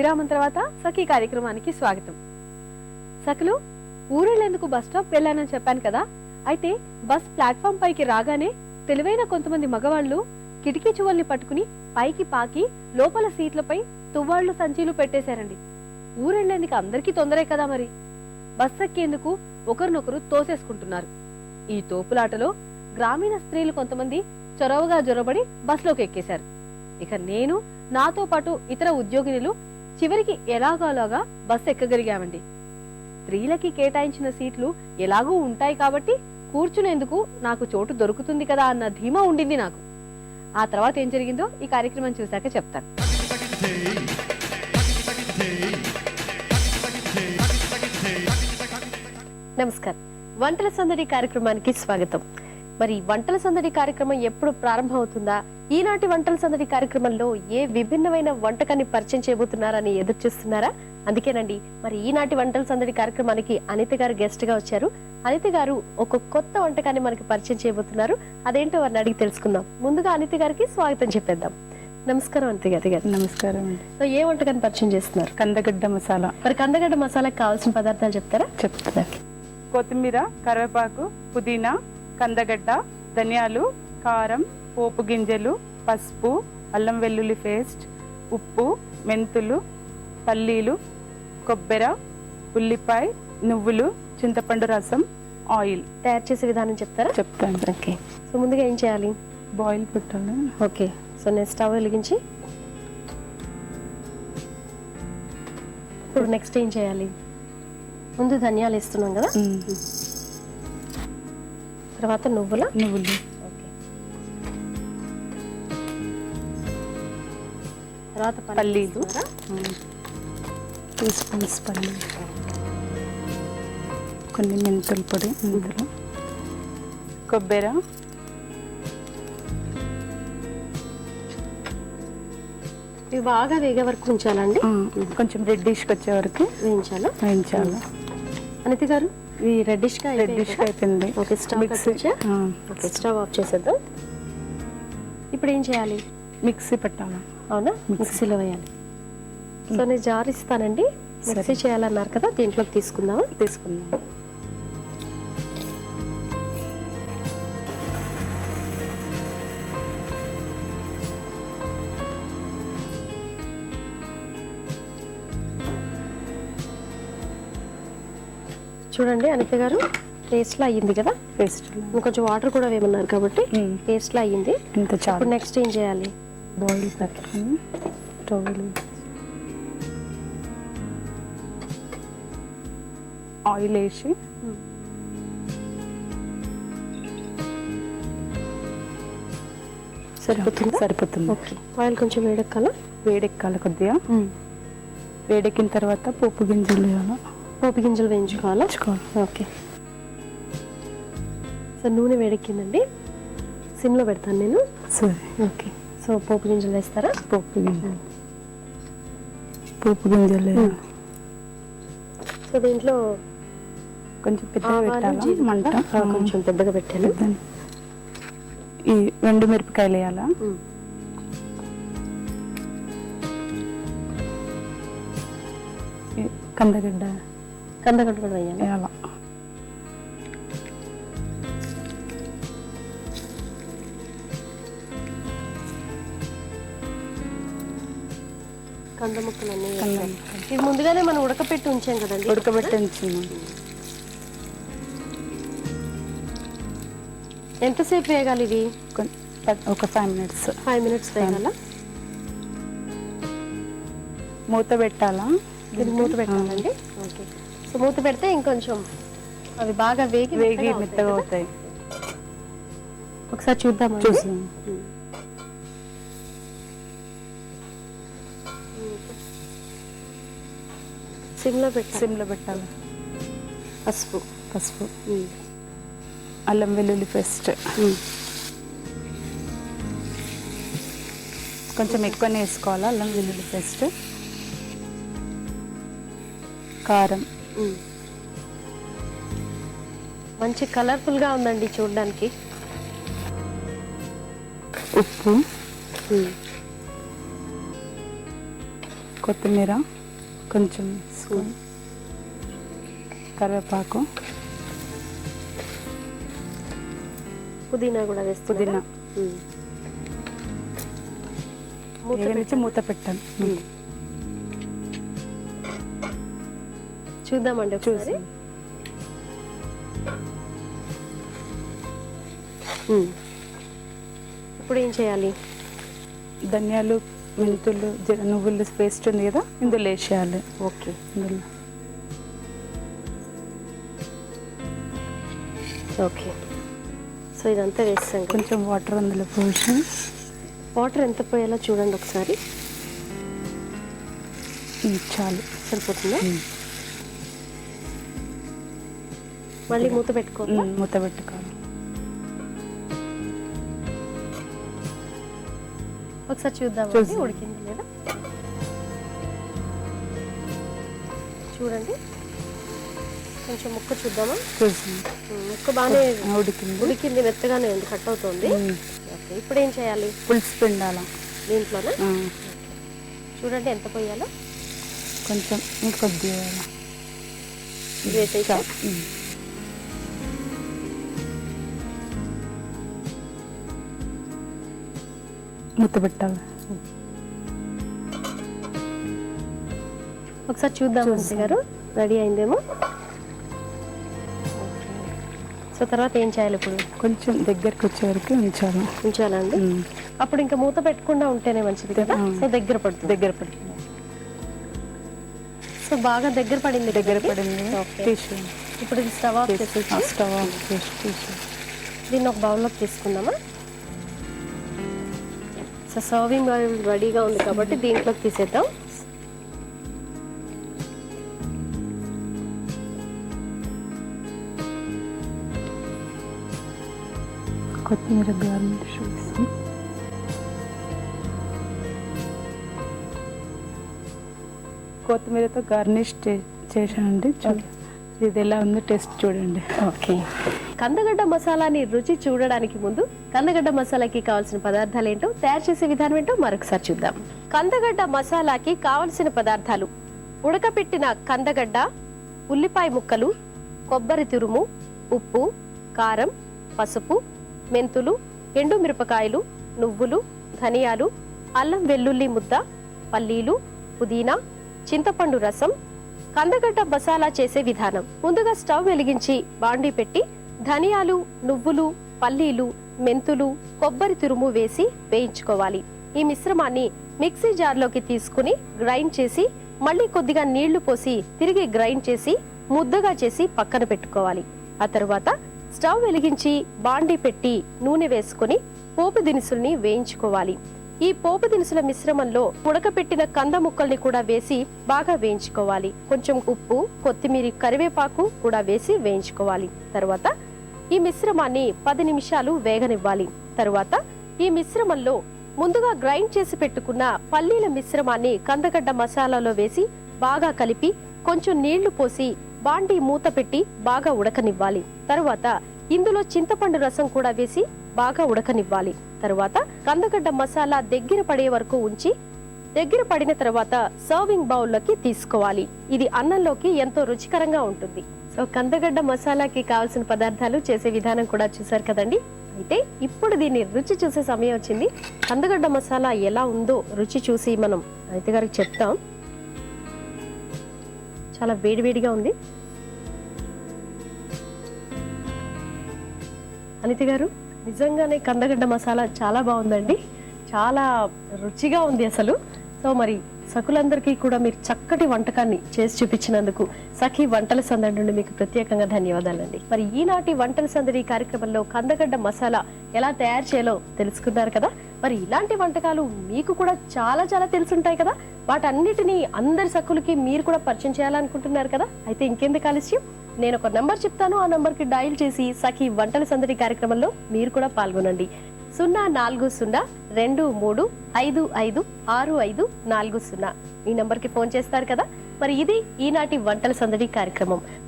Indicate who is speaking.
Speaker 1: విరామం తర్వాత సఖీ కార్యక్రమానికి స్వాగతం. సఖలు ఊరెళ్ళేందుకు బస్ స్టాప్ వెళ్ళానని చెప్పాను కదా? అయితే బస్ ప్లాట్ఫామ్ పైకి రాగానే తెలివైన కొంతమంది మగవాళ్ళు కిటికీ చువల్ని పట్టుకుని పైకి పాకి లోపల సీట్లపై తువ్వాళ్ళు సంచీలు పెట్టేశారండి. ఊరెళ్ళేందుకు అందరికీ తొందరే కదా మరి? బస్ ఎక్కేందుకు ఒకరినొకరు తోసేసుకుంటున్నారు. ఈ తోపులాటలో గ్రామీణ స్త్రీలు కొంతమంది చొరవగా జొరబడి బస్లోకి ఎక్కేశారు. ఇక నేను నాతో పాటు ఇతర ఉద్యోగినులు చివరికి ఎలాగోలాగా బస్ ఎక్కగలిగామండి. స్త్రీలకి కేటాయించిన సీట్లు ఎలాగూ ఉంటాయి కాబట్టి కూర్చునేందుకు నాకు చోటు దొరుకుతుంది కదా అన్న ధీమా ఉండింది నాకు. ఆ తర్వాత ఏం జరిగిందో ఈ కార్యక్రమం చూశాక చెప్తాను. నమస్కారం. వంటల సందడి కార్యక్రమానికి స్వాగతం. మరి వంటల సందడి కార్యక్రమం ఎప్పుడు ప్రారంభం అవుతుందా ఈనాటి వంటల సందడి కార్యక్రమంలో ఏ విభిన్నమైన వంటకాన్ని పరిచయం చేయబోతున్నారని ఎదురు చూస్తున్నారా అందుకేనండి మరి ఈనాటి వంటల సందడి కార్యక్రమానికి అనిత గారు గెస్ట్గా వచ్చారు. అనిత గారు ఒక కొత్త వంటకాన్ని మనకి పరిచయం చేయబోతున్నారు. అదేంటో వారిని అడిగి తెలుసుకుందాం. ముందుగా అనిత గారికి స్వాగతం చెప్పేద్దాం. నమస్కారం అనిత గారి గారు.
Speaker 2: నమస్కారం
Speaker 1: సో ఏ వంటకాన్ని పరిచయం చేస్తున్నారు?
Speaker 2: కందగడ్డ మసాలా.
Speaker 1: మరి కందగడ్డ మసాలాకి కావాల్సిన పదార్థాలు చెప్తారా?
Speaker 2: చెప్తా కొత్తిమీర కరివేపాకు పుదీనా కందగడ్డ ధనియాలు కారం పోపు గింజలు పసుపు అల్లం వెల్లుల్లి పేస్ట్ ఉప్పు మెంతులు పల్లీలు కొబ్బెర ఉల్లిపాయ నువ్వులు చింతపండు రసం ఆయిల్.
Speaker 1: తయారు చేసే విధానం చెప్తారా?
Speaker 2: చెప్తాను.
Speaker 1: ఓకే. సో ముందుగా ఏం చేయాలి?
Speaker 2: బాయిల్ పెట్టాలి.
Speaker 1: ఓకే. సో నేను స్టవ్ వెలిగించి ఇప్పుడు నెక్స్ట్ ఏం చేయాలి? ముందు ధనియాలు వేస్తున్నాం కదా? తర్వాత నువ్వుల?
Speaker 2: నువ్వులు.
Speaker 1: తర్వాత
Speaker 2: పల్లీలు. టూ స్పూన్స్ పల్లీలు. కొన్ని మెంతుల పొడి మెంతులు కొబ్బెర.
Speaker 1: ఇవి బాగా వేగే వరకు ఉంచాలండి
Speaker 2: కొంచెం రెడ్డిష్కి వచ్చే వరకు
Speaker 1: వేయించాలా?
Speaker 2: వేయించాలి?
Speaker 1: అనిత గారు? ఇవి రెడ్డిష్గా
Speaker 2: రెడ్డిష్ అయిపోయింది.
Speaker 1: Okay stove okay stove off చేసేద్దాం. ఇప్పుడు ఏం చేయాలి?
Speaker 2: మిక్సీ పెట్టాలి.
Speaker 1: అవునా? మిక్సీలో వేయాలి. సో నేను జార్ ఇస్తానండి. మిక్సీ చేయాలన్నారు కదా దీంట్లోకి తీసుకుందామా?
Speaker 2: తీసుకుందాం.
Speaker 1: చూడండి అనిత గారు పేస్ట్లా అయ్యింది కదా?
Speaker 2: పేస్ట్
Speaker 1: ఇంకొంచెం వాటర్ కూడా వేయమన్నారు కాబట్టి పేస్ట్లా అయ్యింది.
Speaker 2: ఇంత చాలు.
Speaker 1: ఇప్పుడు నెక్స్ట్ ఏం చేయాలి?
Speaker 2: బాయిల్ ఆయిల్ వేసి
Speaker 1: సరిపోతుందా?
Speaker 2: సరిపోతుంది.
Speaker 1: ఓకే ఆయిల్ కొంచెం వేడెక్కాలా?
Speaker 2: వేడెక్కాలి కొద్దిగా. వేడెక్కిన తర్వాత పోపు గింజలు వేయాలి?
Speaker 1: పోపు గింజలు వేయించుకోవాలా? ఓకే. సో నూనె వేడెక్కిందండి. సిమ్లో పెడతాను నేను.
Speaker 2: సరే.
Speaker 1: ఓకే. సో పోపు గింజలు వేస్తారా?
Speaker 2: పోపు గింజలు. పోపు గింజలు.
Speaker 1: సో దీంట్లో
Speaker 2: కొంచెం పెద్దగా పెట్టాలా? మంట?
Speaker 1: కొంచెం పెద్దగా పెట్టాను.
Speaker 2: ఈ రెండు మిరపకాయలు వేయాలా? కందగడ్డ.
Speaker 1: కందగడ్డ కూడా వేయాలి కంద ముక్కలు. అన్నీ వేయాలి. ఇవి ముందుగానే మనం ఉడకపెట్టి ఉంచాం కదండి?
Speaker 2: ఉడకబెట్టి ఉంచున్నాం
Speaker 1: ఎంతసేపు వేయగాలి
Speaker 2: కొన్- ప- ఒక ఫైవ్ మినిట్స్.
Speaker 1: ఫైవ్ మినిట్స్ వేయాల
Speaker 2: మూత పెట్టాలా?
Speaker 1: ఇది మూత పెట్టాలండి? ఓకే. సో మూత పెడితే ఇంకొంచెం అవి బాగా వేగి
Speaker 2: వేగి
Speaker 1: మెత్తగా అవుతాయి? ఒకసారి చూద్దాం
Speaker 2: చూసాం.
Speaker 1: సిమ్లో పెట్టాలి.
Speaker 2: సిమ్లో పెట్టాలి.
Speaker 1: పసుపు.
Speaker 2: పసుపు. అల్లం వెల్లుల్లి పేస్ట్. కొంచెం ఎక్కువనే వేసుకోవాలి అల్లం వెల్లుల్లి పేస్ట్? కారం.
Speaker 1: మంచి కలర్ఫుల్గా ఉందండి చూడడానికి.
Speaker 2: ఉప్పు. కొత్తిమీర కొంచెం స్పూన్ కరివేపాకు.
Speaker 1: పుదీనా కూడా వేస్తున్నా
Speaker 2: పుదీనా.
Speaker 1: మూత
Speaker 2: మూత పెట్టాను
Speaker 1: చూద్దామండి
Speaker 2: చూసి.
Speaker 1: ఇప్పుడు ఏం చేయాలి?
Speaker 2: ధనియాలు మెంతులు జీర నువ్వులు పేస్ట్ ఉంది కదా ఇందులో వేసేయాలి.
Speaker 1: ఓకే.
Speaker 2: ఇందులో.
Speaker 1: ఓకే. సో ఇదంతా వేస్తాం
Speaker 2: కొంచెం వాటర్ అందులో పోసి.
Speaker 1: వాటర్ ఎంత పోయాలో చూడండి ఒకసారి.
Speaker 2: చాలు.
Speaker 1: సరిపోతుందా? మళ్ళీ మూత పెట్టుకోవాలి
Speaker 2: ఉమ్, మూత పెట్టుకోవాలి.
Speaker 1: ఒకసారి చూద్దాం. ఉడికింది లేదా చూడండి. కొంచెం ముక్క చూద్దామా? ముక్క బాగానే
Speaker 2: ఉడికింది.
Speaker 1: ఉడికింది మెత్తగానే ఉంది కట్ అవుతుంది. ఇప్పుడు ఏం చేయాలి?
Speaker 2: పులుసు పిండాల?
Speaker 1: దీంట్లోనే? చూడండి ఎంత పోయాలో.
Speaker 2: కొంచెం ఇంకొద్దిగా వేయాల. మూత పెట్టాలి
Speaker 1: ఒకసారి చూద్దాం. మంత్రి గారు. రెడీ అయిందేమో? సో తర్వాత ఏం చేయాలి ఇప్పుడు?
Speaker 2: కొంచెం దగ్గరికి వచ్చే వరకు ఉంచాలి.
Speaker 1: ఉంచాలండి. అప్పుడు ఇంకా మూత పెట్టకుండా ఉంటేనే మంచిది కదా. సో దగ్గర పడుతుంది.
Speaker 2: దగ్గర పడుతుంది.
Speaker 1: సో బాగా దగ్గర పడింది
Speaker 2: దగ్గర? పడింది.
Speaker 1: ఇప్పుడు స్టవ్ ఆఫ్
Speaker 2: స్టవ్ ఆఫ్ చేసి
Speaker 1: దీన్ని ఒక బౌల్లోకి తీసుకుందామా? సో సర్వింగ్ బౌల్ రెడీగా ఉంది కాబట్టి దీంట్లోకి తీసేద్దాం.
Speaker 2: కొత్తిమీర గార్నిష్ కొత్తిమీరతో గార్నిష్ చేశానండి చూడండి ఇది ఎలా ఉందో టేస్ట్ చూడండి.
Speaker 1: ఓకే. కందగడ్డ మసాలాని రుచి చూడడానికి ముందు కందగడ్డ మసాలాకి కావాల్సిన పదార్థాలు ఏంటో తయారు చేసే విధానం ఏంటో మరొకసారి చూద్దాం. కందగడ్డ మసాలాకి కావలసిన పదార్థాలు ఉడకపెట్టిన కందగడ్డ ఉల్లిపాయ ముక్కలు కొబ్బరి తురుము ఉప్పు కారం పసుపు మెంతులు ఎండు మిరపకాయలు నువ్వులు ధనియాలు అల్లం వెల్లుల్లి ముద్ద పల్లీలు పుదీనా చింతపండు రసం కందగడ్డ మసాలా చేసే విధానం. ముందుగా స్టవ్ వెలిగించి బాండీ పెట్టి ధనియాలు నువ్వులు పల్లీలు మెంతులు కొబ్బరి తురుము వేసి వేయించుకోవాలి. ఈ మిశ్రమాన్ని మిక్సీ జార్లోకి తీసుకుని గ్రైండ్ చేసి మళ్ళీ కొద్దిగా నీళ్ళు పోసి తిరిగి గ్రైండ్ చేసి ముద్దగా చేసి పక్కన పెట్టుకోవాలి. ఆ తర్వాత స్టవ్ వెలిగించి బాండీ పెట్టి నూనె వేసుకుని పోపు దినుసుల్ని వేయించుకోవాలి. ఈ పోపు దినుసుల మిశ్రమంలో ఉడకపెట్టిన కంద ముక్కల్ని కూడా వేసి బాగా వేయించుకోవాలి. కొంచెం ఉప్పు కొత్తిమీర కరివేపాకు కూడా వేసి వేయించుకోవాలి. తర్వాత ఈ మిశ్రమాన్ని పది నిమిషాలు వేగనివ్వాలి. తరువాత ఈ మిశ్రమంలో ముందుగా గ్రైండ్ చేసి పెట్టుకున్న పల్లీల మిశ్రమాన్ని కందగడ్డ మసాలాలో వేసి బాగా కలిపి కొంచెం నీళ్ళు పోసి బాండి మూత పెట్టి బాగా ఉడకనివ్వాలి. తరువాత ఇందులో చింతపండు రసం కూడా వేసి బాగా ఉడకనివ్వాలి. తరువాత కందగడ్డ మసాలా దగ్గర పడే వరకు ఉంచి దగ్గర పడిన తర్వాత సర్వింగ్ బౌల్లోకి తీసుకోవాలి. ఇది అన్నంలోకి ఎంతో రుచికరంగా ఉంటుంది. సో కందగడ్డ మసాలాకి కావాల్సిన పదార్థాలు చేసే విధానం కూడా చూసారు కదండి? అయితే ఇప్పుడు దీన్ని రుచి చూసే సమయం వచ్చింది. కందగడ్డ మసాలా ఎలా ఉందో రుచి చూసి మనం అయితే గారికి చెప్తాం. చాలా వేడివేడిగా ఉంది. అనిత గారు నిజంగానే కందగడ్డ మసాలా చాలా బాగుందండి. చాలా రుచిగా ఉంది అసలు. సో మరి సకులందరికీ కూడా మీరు చక్కటి వంటకాన్ని చేసి చూపించినందుకు సఖీ వంటల సందడి నుండి మీకు ప్రత్యేకంగా ధన్యవాదాలండి. మరి ఈనాటి వంటల సందడి కార్యక్రమంలో కందగడ్డ మసాలా ఎలా తయారు చేయాలో తెలుసుకున్నారు కదా? మరి ఇలాంటి వంటకాలు మీకు కూడా చాలా చాలా తెలుసుంటాయి కదా? వాటన్నిటిని అందరి సక్కులకి మీరు కూడా పరిచయం చేయాలనుకుంటున్నారు కదా? అయితే ఇంకెందుకు ఆలస్యం? నేను ఒక నంబర్ చెప్తాను. ఆ నంబర్కి డయల్ చేసి సఖీ వంటల సందడి కార్యక్రమంలో మీరు కూడా పాల్గొనండి. సున్నా నాలుగు సున్నా రెండు మూడు ఐదు ఐదు ఆరు ఐదు నాలుగు సున్నా ఈ నంబర్కి ఫోన్ చేస్తారు కదా. మరి ఇది ఈనాటి వంటల సందడి కార్యక్రమం.